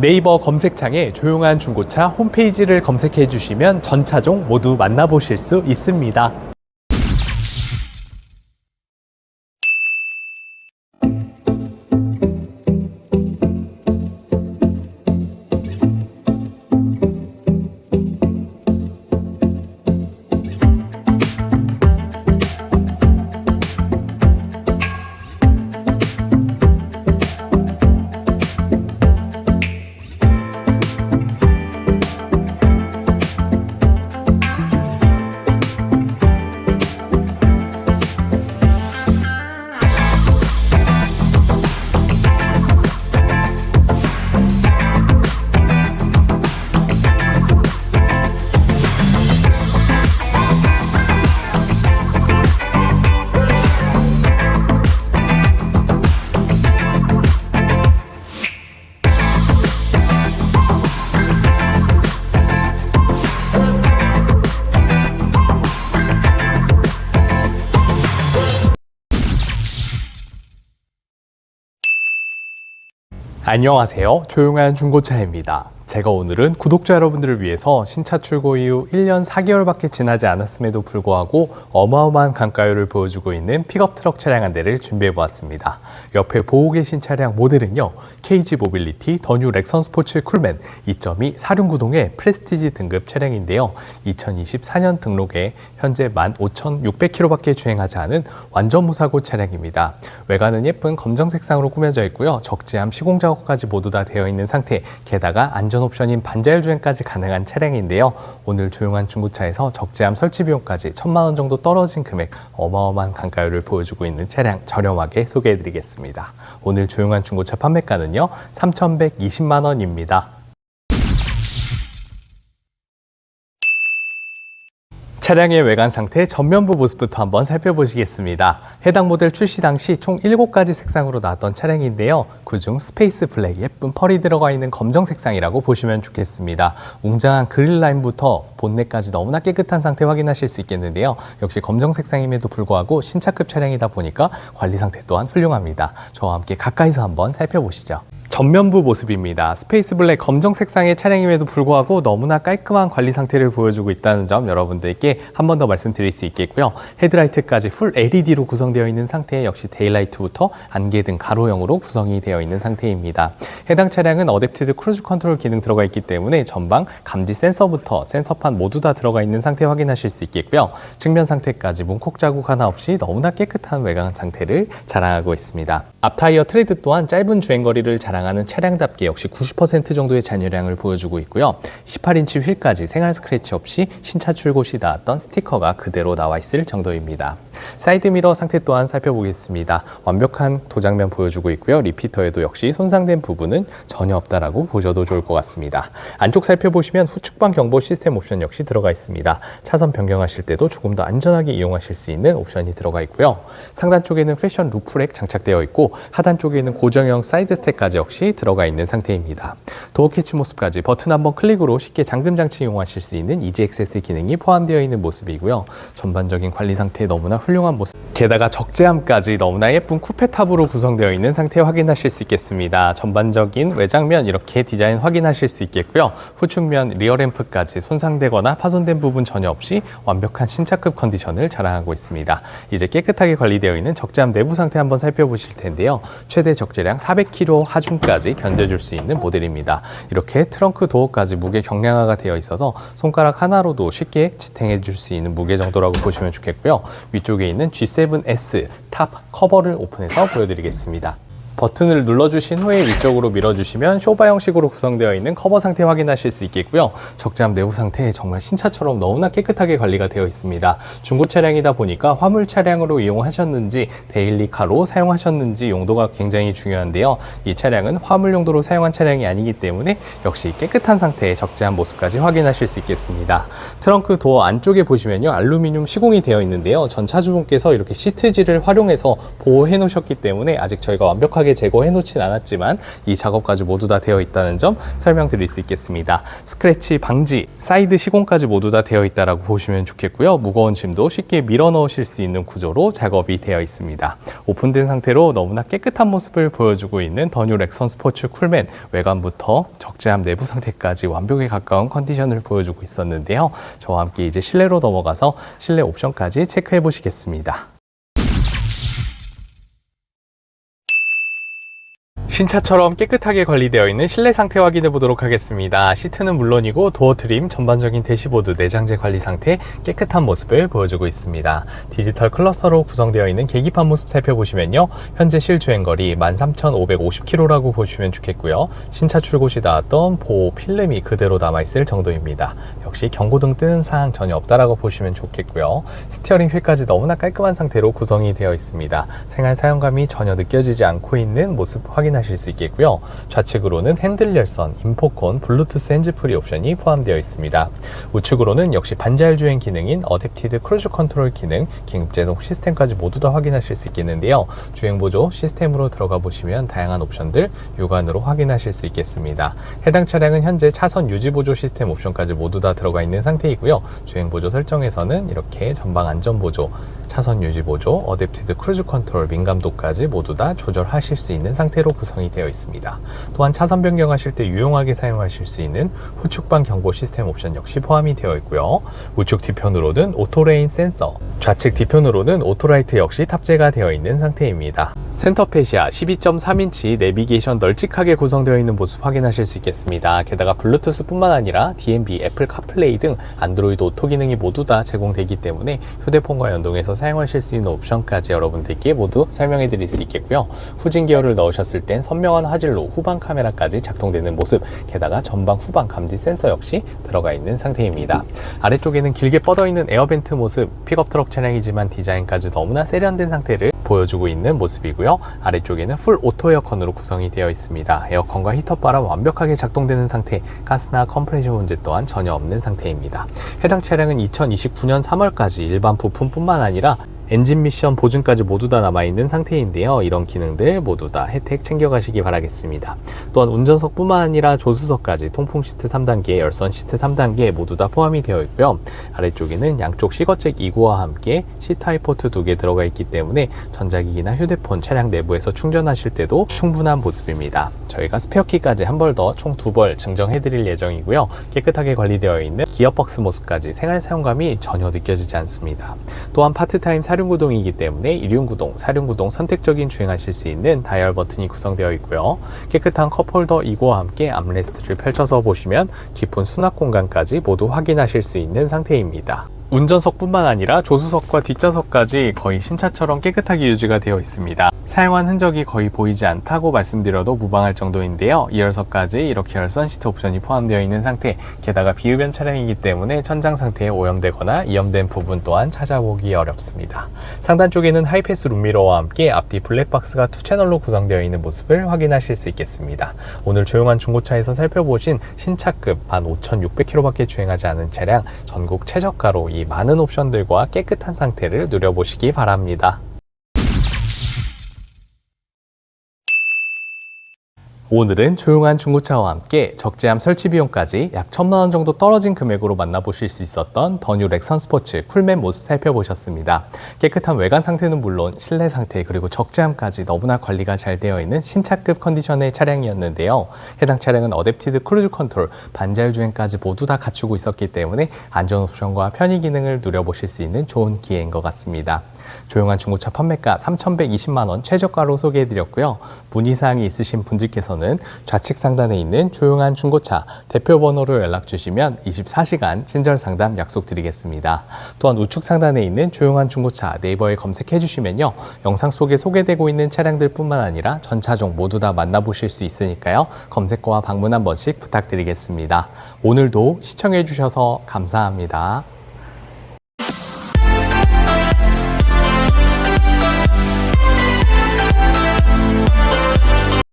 네이버 검색창에 조용한 중고차 홈페이지를 검색해 주시면 전 차종 모두 만나보실 수 있습니다. 안녕하세요. 조용한 중고차입니다. 제가 오늘은 구독자 여러분들을 위해서 신차 출고 이후 1년 4개월밖에 지나지 않았음에도 불구하고 어마어마한 강가율을 보여주고 있는 픽업 트럭 차량 한 대를 준비해 보았습니다. 옆에 보고 계신 차량 모델은요. KG 모빌리티 더뉴 렉선 스포츠 쿨맨 2.2 사륜구동의 프레스티지 등급 차량인데요. 2024년 등록에 현재 15,600km밖에 주행하지 않은 완전 무사고 차량입니다. 외관은 예쁜 검정 색상으로 꾸며져 있고요. 적재함 시공 작업까지 모두 다 되어 있는 상태. 게다가 안전 옵션인 반자율 주행까지 가능한 차량인데요. 오늘 조용한 중고차에서 적재함 설치 비용까지 천만 원 정도 떨어진 금액 어마어마한 강가율을 보여주고 있는 차량 저렴하게 소개해드리겠습니다. 오늘 조용한 중고차 판매가는요 3,120만 원입니다. 차량의 외관 상태 전면부 모습부터 한번 살펴보시겠습니다. 해당 모델 출시 당시 총 7가지 색상으로 나왔던 차량인데요. 그중 스페이스 블랙 예쁜 펄이 들어가 있는 검정 색상이라고 보시면 좋겠습니다. 웅장한 그릴 라인부터 본넷까지 너무나 깨끗한 상태 확인하실 수 있겠는데요. 역시 검정 색상임에도 불구하고 신차급 차량이다 보니까 관리 상태 또한 훌륭합니다. 저와 함께 가까이서 한번 살펴보시죠. 전면부 모습입니다. 스페이스 블랙 검정 색상의 차량임에도 불구하고 너무나 깔끔한 관리 상태를 보여주고 있다는 점 여러분들께 한 번 더 말씀드릴 수 있겠고요. 헤드라이트까지 풀 LED로 구성되어 있는 상태에 역시 데일라이트부터 안개 등 가로형으로 구성이 되어 있는 상태입니다. 해당 차량은 어댑티드 크루즈 컨트롤 기능 들어가 있기 때문에 전방 감지 센서부터 센서판 모두 다 들어가 있는 상태 확인하실 수 있겠고요. 측면 상태까지 문콕 자국 하나 없이 너무나 깨끗한 외관 상태를 자랑하고 있습니다. 앞 타이어 트레드 또한 짧은 주행거리를 자랑하는 차량답게 역시 90% 정도의 잔여량을 보여주고 있고요. 18인치 휠까지 생활 스크래치 없이 신차 출고 시 나왔던 스티커가 그대로 나와 있을 정도입니다. 사이드미러 상태 또한 살펴보겠습니다. 완벽한 도장면 보여주고 있고요. 리피터에도 역시 손상된 부분은 전혀 없다라고 보셔도 좋을 것 같습니다. 안쪽 살펴보시면 후측방 경보 시스템 옵션 역시 들어가 있습니다. 차선 변경하실 때도 조금 더 안전하게 이용하실 수 있는 옵션이 들어가 있고요. 상단 쪽에는 패션 루프렉 장착되어 있고 하단 쪽에는 고정형 사이드 스택까지 역시 들어가 있는 상태입니다. 도어 캐치 모습까지 버튼 한번 클릭으로 쉽게 잠금 장치 이용하실 수 있는 액세스 기능이 포함되어 있는 모습이고요. 전반적인 관리 상태 너무나 훌륭 한 모습. 게다가 적재함까지 너무나 예쁜 쿠페 탑으로 구성되어 있는 상태 확인하실 수 있겠습니다. 전반적인 외장면 이렇게 디자인 확인하실 수 있겠고요. 후측면 리어 램프까지 손상되거나 파손된 부분 전혀 없이 완벽한 신차급 컨디션을 자랑하고 있습니다. 이제 깨끗하게 관리되어 있는 적재함 내부 상태 한번 살펴보실 텐데요. 최대 적재량 400kg 하중까지 견뎌줄 수 있는 모델입니다. 이렇게 트렁크 도어까지 무게 경량화가 되어 있어서 손가락 하나로도 쉽게 지탱해 줄 수 있는 무게 정도라고 보시면 좋겠고요. 위쪽에 있는 G7S 탑 커버를 오픈해서 보여드리겠습니다. 버튼을 눌러주신 후에 위쪽으로 밀어주시면 쇼바 형식으로 구성되어 있는 커버 상태 확인하실 수 있겠고요. 적재함 내부 상태 정말 신차처럼 너무나 깨끗하게 관리가 되어 있습니다. 중고 차량이다 보니까 화물 차량으로 이용하셨는지 데일리카로 사용하셨는지 용도가 굉장히 중요한데요. 이 차량은 화물 용도로 사용한 차량이 아니기 때문에 역시 깨끗한 상태의 적재함 모습까지 확인하실 수 있겠습니다. 트렁크 도어 안쪽에 보시면요. 알루미늄 시공이 되어 있는데요. 전 차주분께서 이렇게 시트지를 활용해서 보호해 놓으셨기 때문에 아직 저희가 완벽하게 깨끗하게 제거해 놓진 않았지만 이 작업까지 모두 다 되어 있다는 점 설명드릴 수 있겠습니다. 스크래치 방지, 사이드 시공까지 모두 다 되어 있다라고 보시면 좋겠고요. 무거운 짐도 쉽게 밀어 넣으실 수 있는 구조로 작업이 되어 있습니다. 오픈된 상태로 너무나 깨끗한 모습을 보여주고 있는 더뉴 렉 선 스포츠 쿨맨 외관부터 적재함 내부 상태까지 완벽에 가까운 컨디션을 보여주고 있었는데요. 저와 함께 이제 실내로 넘어가서 실내 옵션까지 체크해 보시겠습니다. 신차처럼 깨끗하게 관리되어 있는 실내 상태 확인해 보도록 하겠습니다. 시트는 물론이고 도어 트림, 전반적인 대시보드, 내장재 관리 상태 깨끗한 모습을 보여주고 있습니다. 디지털 클러스터로 구성되어 있는 계기판 모습 살펴보시면요. 현재 실주행 거리 13,550km라고 보시면 좋겠고요. 신차 출고 시 나왔던 보호 필름이 그대로 남아있을 정도입니다. 역시 경고등 뜨는 사항 전혀 없다라고 보시면 좋겠고요. 스티어링 휠까지 너무나 깔끔한 상태로 구성이 되어 있습니다. 생활 사용감이 전혀 느껴지지 않고 있는 모습 확인하실 수 있겠고요. 좌측으로는 핸들 열선, 인포콘, 블루투스 핸즈프리 옵션이 포함되어 있습니다. 우측으로는 역시 반자율 주행 기능인 어댑티드 크루즈 컨트롤 기능, 긴급제동 시스템까지 모두 다 확인하실 수 있겠는데요. 주행 보조 시스템으로 들어가 보시면 다양한 옵션들 육안으로 확인하실 수 있겠습니다. 해당 차량은 현재 차선 유지 보조 시스템 옵션까지 모두 다 들어가 있는 상태이고요. 주행 보조 설정에서는 이렇게 전방 안전 보조, 차선 유지 보조, 어댑티드 크루즈 컨트롤 민감도까지 모두 다 조절하실 수 있는 상태로 구성이 되어 있습니다. 또한 차선 변경하실 때 유용하게 사용하실 수 있는 후측방 경고 시스템 옵션 역시 포함이 되어 있고요. 우측 뒤편으로는 오토레인 센서, 좌측 뒤편으로는 오토라이트 역시 탑재가 되어 있는 상태입니다. 센터페시아 12.3인치 내비게이션 널찍하게 구성되어 있는 모습 확인하실 수 있겠습니다. 게다가 블루투스뿐만 아니라 DMB, 애플 카플레이 등 안드로이드 오토 기능이 모두 다 제공되기 때문에 휴대폰과 연동해서 사용하실 수 있는 옵션까지 여러분들께 모두 설명해 드릴 수 있겠고요. 후진 기어를 넣으셨을 땐 선명한 화질로 후방 카메라까지 작동되는 모습, 게다가 전방 후방 감지 센서 역시 들어가 있는 상태입니다. 아래쪽에는 길게 뻗어 있는 에어벤트 모습, 픽업 트럭 차량이지만 디자인까지 너무나 세련된 상태를 보여주고 있는 모습이고요. 아래쪽에는 풀 오토 에어컨으로 구성이 되어 있습니다. 에어컨과 히터 바람 완벽하게 작동되는 상태, 가스나 컴프레션 문제 또한 전혀 없는 상태입니다. 해당 차량은 2029년 3월까지 일반 부품뿐만 아니라 엔진 미션 보증까지 모두 다 남아있는 상태인데요. 이런 기능들 모두 다 혜택 챙겨가시기 바라겠습니다. 또한 운전석뿐만 아니라 조수석까지 통풍 시트 3단계, 열선 시트 3단계 모두 다 포함이 되어 있고요. 아래쪽에는 양쪽 시거잭 2구와 함께 C타입 포트 두개 들어가 있기 때문에 전자기기나 휴대폰 차량 내부에서 충전하실 때도 충분한 모습입니다. 저희가 스페어키까지 한 벌 더 총 두 벌 증정해 드릴 예정이고요. 깨끗하게 관리되어 있는 기어박스 모습까지 생활 사용감이 전혀 느껴지지 않습니다. 또한 파트타임 사 륜구동이기 때문에 이륜구동, 사륜구동 선택적인 주행하실 수 있는 다이얼 버튼이 구성되어 있고요. 깨끗한 컵홀더 2구와 함께 암레스트를 펼쳐서 보시면 깊은 수납 공간까지 모두 확인하실 수 있는 상태입니다. 운전석뿐만 아니라 조수석과 뒷좌석까지 거의 신차처럼 깨끗하게 유지가 되어 있습니다. 사용한 흔적이 거의 보이지 않다고 말씀드려도 무방할 정도인데요. 2열석까지 이렇게 열선 시트 옵션이 포함되어 있는 상태, 게다가 비흡연 차량이기 때문에 천장 상태에 오염되거나 이염된 부분 또한 찾아보기 어렵습니다. 상단 쪽에는 하이패스 룸미러와 함께 앞뒤 블랙박스가 두 채널로 구성되어 있는 모습을 확인하실 수 있겠습니다. 오늘 조용한 중고차에서 살펴보신 신차급 15,600km밖에 주행하지 않은 차량 전국 최저가로 이 많은 옵션들과 깨끗한 상태를 누려보시기 바랍니다. 오늘은 조용한 중고차와 함께 적재함 설치 비용까지 약 천만 원 정도 떨어진 금액으로 만나보실 수 있었던 더뉴 렉선 스포츠 쿨맨 모습 살펴보셨습니다. 깨끗한 외관 상태는 물론 실내 상태 그리고 적재함까지 너무나 관리가 잘 되어 있는 신차급 컨디션의 차량이었는데요. 해당 차량은 어댑티드 크루즈 컨트롤, 반자율 주행까지 모두 다 갖추고 있었기 때문에 안전 옵션과 편의 기능을 누려보실 수 있는 좋은 기회인 것 같습니다. 조용한 중고차 판매가 3,120만 원 최저가로 소개해드렸고요. 문의사항이 있으신 분들께서는 좌측 상단에 있는 조용한 중고차 대표 번호로 연락 주시면 24시간 친절 상담 약속드리겠습니다. 또한 우측 상단에 있는 조용한 중고차 네이버에 검색해 주시면요. 영상 속에 소개되고 있는 차량들 뿐만 아니라 전 차종 모두 다 만나보실 수 있으니까요. 검색과 방문 한 번씩 부탁드리겠습니다. 오늘도 시청해 주셔서 감사합니다.